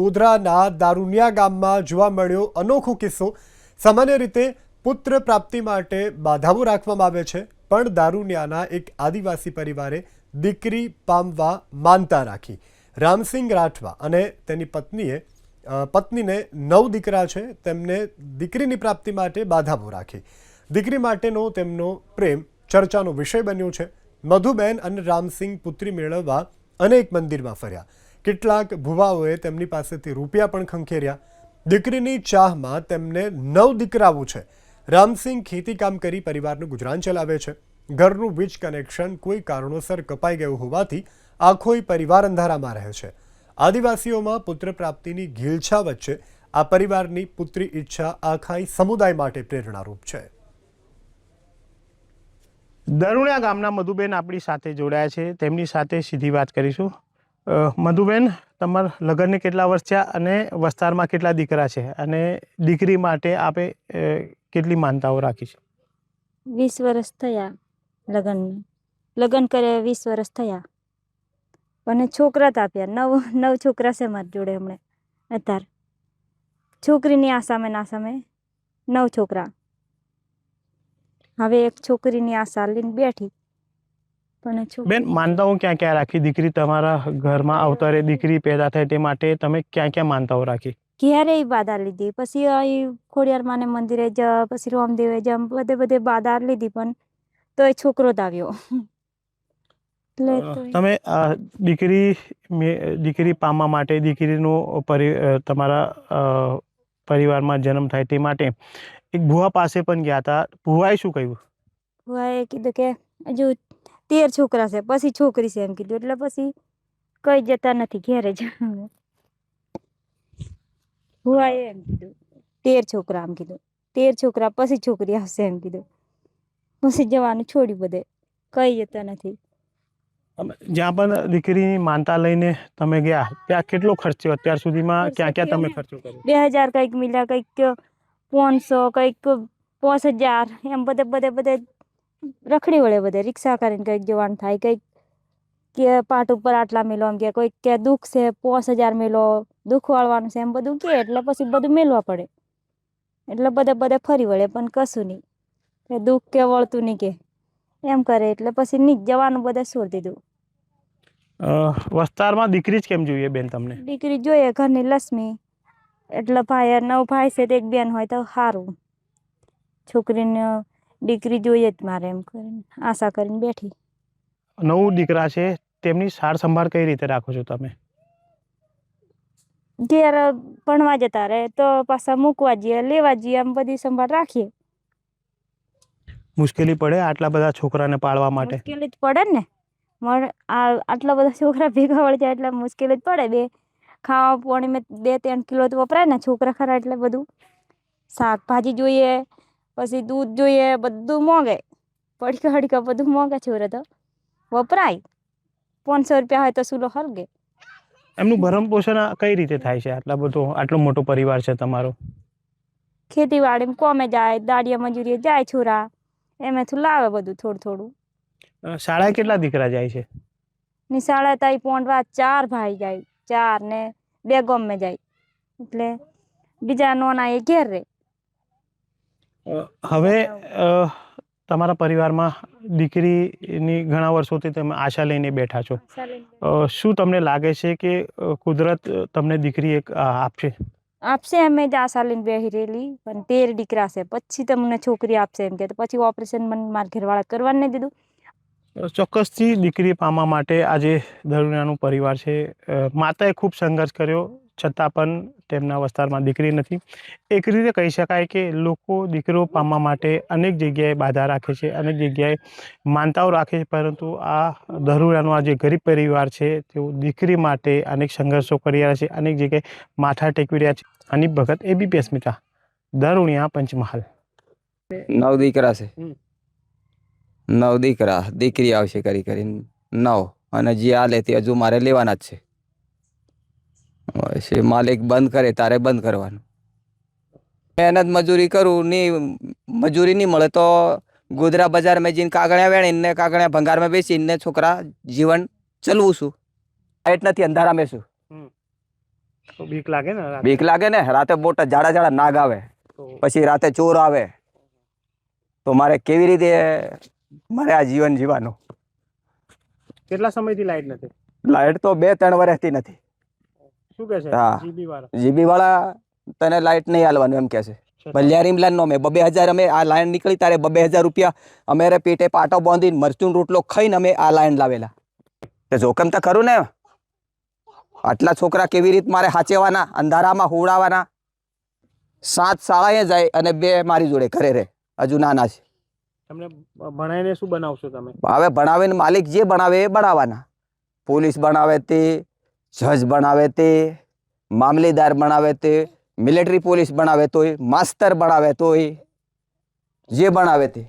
ગોધરાના દારૂનિયા ગામમાં જોવા મળ્યો અનોખો કિસ્સો. સામાન્ય રીતે પુત્ર પ્રાપ્તિ માટે બાધાઓ રાખવામાં આવે છે, પણ દારૂનિયાના એક આદિવાસી પરિવારે દીકરી પામવા માનતા રાખી. રામસિંગ રાઠવા અને તેની પત્નીએ પત્નીને નવ દીકરા છે, તેમને દીકરીની પ્રાપ્તિ માટે બાધાઓ રાખી. દીકરી માટેનો તેમનો પ્રેમ ચર્ચાનો વિષય બન્યો છે. મધુબેન અને રામસિંગ પુત્રી મેળવવા અનેક મંદિરમાં ફર્યા. કેટલાક ભુવાઓએ તેમની પાસેથી રૂપિયા પણ ખંખેર્યા. દીકરીની ચાહમાં તેમને નવ દીકરાઓ છે. રામસિંગ ખેતીકામ કરી પરિવારનું ગુજરાન ચલાવે છે. ઘરનું વીજ કનેક્શન કોઈ કારણોસર કપાઈ ગયું હોવાથી આખોય પરિવાર અંધારામાં રહે છે. આદિવાસીઓમાં પુત્ર પ્રાપ્તિની ઘીલછા વચ્ચે આ પરિવારની પુત્રી ઈચ્છા આખાઈ સમુદાય માટે પ્રેરણારૂપ છે. દરુણા ગામના મધુબેન આપણી સાથે જોડાયા છે. તેમની સાથે સીધી વાત કરીશું. મધુબેન, તમારા લગ્નને કેટલા વર્ષ થયા અને વસ્તારમાં કેટલા દીકરા છે? અને દીકરી માટે આપે કેટલી માનતાઓ રાખી છે? વીસ વર્ષ થયા લગ્નને. લગ્ન કર્યા વીસ વર્ષ થયા. અને છોકરા જ આપ્યા. નવ નવ છોકરા છે મારી જોડે હમણે. અત્યારે. છોકરીની આ સામે ના સામે નવ છોકરા. હવે એક છોકરીની આશા લઈને બેઠી. પણ બેન માનતા હું ક્યાં ક્યાં રાખી? દીકરી તમારા ઘરમાં અવતારે દીકરી પેદા થાય તે માટે તમે ક્યાં ક્યાં માનતાઓ રાખી? ઘેરે બાધા લીધી. પછી અહીં ખોડિયાર માને મંદિરે જ પછી રામદેવે જ બધે બધે બાધા લીધી પણ તોય છોકરો જ આવ્યો. તમે દીકરી દીકરી પામવા માટે દીકરીનું પરિ તમારા પરિવારમાં જન્મ થાય તે માટે એક ભુવા પાસે પણ ગયા હતા ભુવાએ શું કહ્યું? ભુવાએ કીધું કે હજુ તેર છોકરા છે પછી છોકરી છે એમ કીધું એટલે પછી કઈ જતા નથી ઘેરે જ. ભુવાએ એમ કીધું તેર છોકરા એમ કીધું તેર છોકરા પછી છોકરી આવશે એમ કીધું. પછી જવાનું છોડ્યું બધે કઈ જતા નથી. જ્યાં પણ દીકરીની માનતા લઈને તમે ગયા ત્યાં કેટલો ખર્ચો અત્યાર સુધીમાં ક્યાં ક્યાં તમે ખર્ચો કર્યો? બે હજાર કંઈક મિલ્યા કંઈક પાંચસો કંઈક પાંચ હજાર એમ બધે બધે બધે રખડી વળે બધે રિક્ષા કરીને કંઈક જવાનું થાય કંઈક કે પાટ ઉપર આટલા મેલો એમ કે કોઈક કે દુઃખ છે પાંચ હજાર મેલો દુઃખ વાળવાનું છે એમ બધું કે એટલે પછી બધું મેલવા પડે. એટલે બધે બધે ફરી વળે પણ કશું નહીં. કે દુઃખ કે વળતું નહીં કે એમ કરે એટલે પછી નહીં જવાનું બધે છોડી દીધું. વસ્તારમાં દીકરી જ કેમ જોઈએ બેન તમને? દીકરી જોઈએ ઘરની લક્ષ્મી. એટલે ભાઈ નવ ભાઈ છે તો એક બેન હોય તો સારું. છોકરીને દીકરી જોઈએ જ મારે એમ કરીને આશા કરીને બેઠી. નવ દીકરા છે તેમની સાર સંભાળ કઈ રીતે રાખો છો તમે? ઘેર ભણવા જતા રહે તો પાછા મૂકવા જઈએ લેવા જઈએ એમ બધી સંભાળ રાખીએ. મુશ્કેલી પડે આટલા બધા છોકરાને પાળવા માટે? મુશ્કેલી જ પડે ને. આ આટલા બધા છોકરા ભેગા વળી જાય એટલે મુશ્કેલી જ પડે. બે ખાવા પાણી મેં બે ત્રણ કિલો તો વપરાય ને છોકરા ખરા એટલે બધું. શાકભાજી જોઈએ પછી દૂધ જોઈએ બધું મોંઘે. પડીકા હડીકા બધું મોંઘે છોરે તો. વપરાય. પાંચસો રૂપિયા હોય તો સુલો હલગે. એમનું ભરણ પોષણ આ કઈ રીતે થાય છે? આટલા બધો આટલો મોટો પરિવાર છે તમારો? ખેતીવાડીમાં કોમે જાય દાડિયા મજૂરીએ જાય છોરા. એમાંથી લાવે બધું થોડું થોડું. શાળાએ કેટલા દીકરા જાય છે? ની શાળા તાઈ પોંડવા ચાર ભાઈ જાય. ચાર ને બે ગમે જાય. એટલે બીજા નોના એ ઘેર રે. હવે તમારા પરિવારમાં દીકરીની ઘણા વર્ષોથી તમે આશા લઈને બેઠા છો. શું તમને લાગે છે કે કુદરત તમને દીકરી એક આપશે? આપશે અમે જ આશા લઈને બેહી રહેલી. પણ તેર દીકરા છે. પછી તમને છોકરી આપશે એમ કે. પછી ઓપરેશન મને મારા ઘરવાળા કરવા નહીં દીધું. ચોક્કસથી દીકરી પામવા માટે આજે દરુણાનું પરિવાર છે. માતાએ ખૂબ સંઘર્ષ કર્યો. છતાં પણ તેમના વિસ્તારમાં દીકરી નથી. એક રીતે કહી શકાય કે લોકો દીકરીઓ પામવા માટે અનેક જગ્યાએ બાધા રાખે છે અનેક જગ્યાએ માનતાઓ રાખે છે પરંતુ આ દરુણાનો આ જે ગરીબ પરિવાર છે તેઓ દીકરી માટે અનેક સંઘર્ષો કરી રહ્યા છે અનેક જગ્યાએ માથા ટેકવી રહ્યા છે. અનિપ ભગત એબીપી અસ્મિતા દરુણિયા પંચમહાલ. નવ દીકરા છે. નવ દીકરા દીકરી આવશે કરી કરીને. નવ. અને જે આ લેતી હજુ મારે લેવાના જ છે. પછી માલિક બંધ કરે તારે બંધ કરવાનું. મહેનત મજૂરી કરું નહીં મજૂરી નહીં મળે તો ગોધરા બજારમાં જઈને કાગળિયા વેણીને કાગળિયા ભંગારમાં બેસીને છોકરા જીવન ચલવું છું. લાઈટ નથી અંધારામાં છું. બીક લાગે ને? બીક લાગે ને? રાતે મોટા જાડા જાડા નાગ આવે. પછી રાતે ચોર આવે. તો મારે કેવી રીતે મારે આ જીવન જીવવાનું? કેટલા સમયથી લાઈટ નથી? લાઈટ તો બે ત્રણ વર્ષથી નથી. શું કે છે? હા. જીબી વાળા જીબી વાળા તને લાઈટ નહીં આલવાનું એમ કે છે. બલિયારીમ લાઈન નો અમે બબે હજાર અમે આ લાઈન નીકળી તારે બબે હજાર રૂપિયા અમે પેટે પાટો બાંધીને મરચું રોટલો ખાઈને અમે આ લાઈન લાવેલા. તે જોખમ તો ખરું ને. આટલા છોકરા કેવી રીત મારે હાચેવાના અંધારામાં હોવડાવાના સાત શાળાએ જાય અને બે મારી જોડે ઘરે રે હજુ નાના છે. તમને ભણાવીને શું બનાવશો તમે? હવે ભણાવીને માલિક જે બનાવે એ બનાવવાના. પોલીસ બનાવે તે જજ બનાવે તે, મામલેદાર બનાવે તે, મિલિટરી પોલીસ બનાવે તોય, માસ્તર બનાવે તોય, જે બનાવે તે.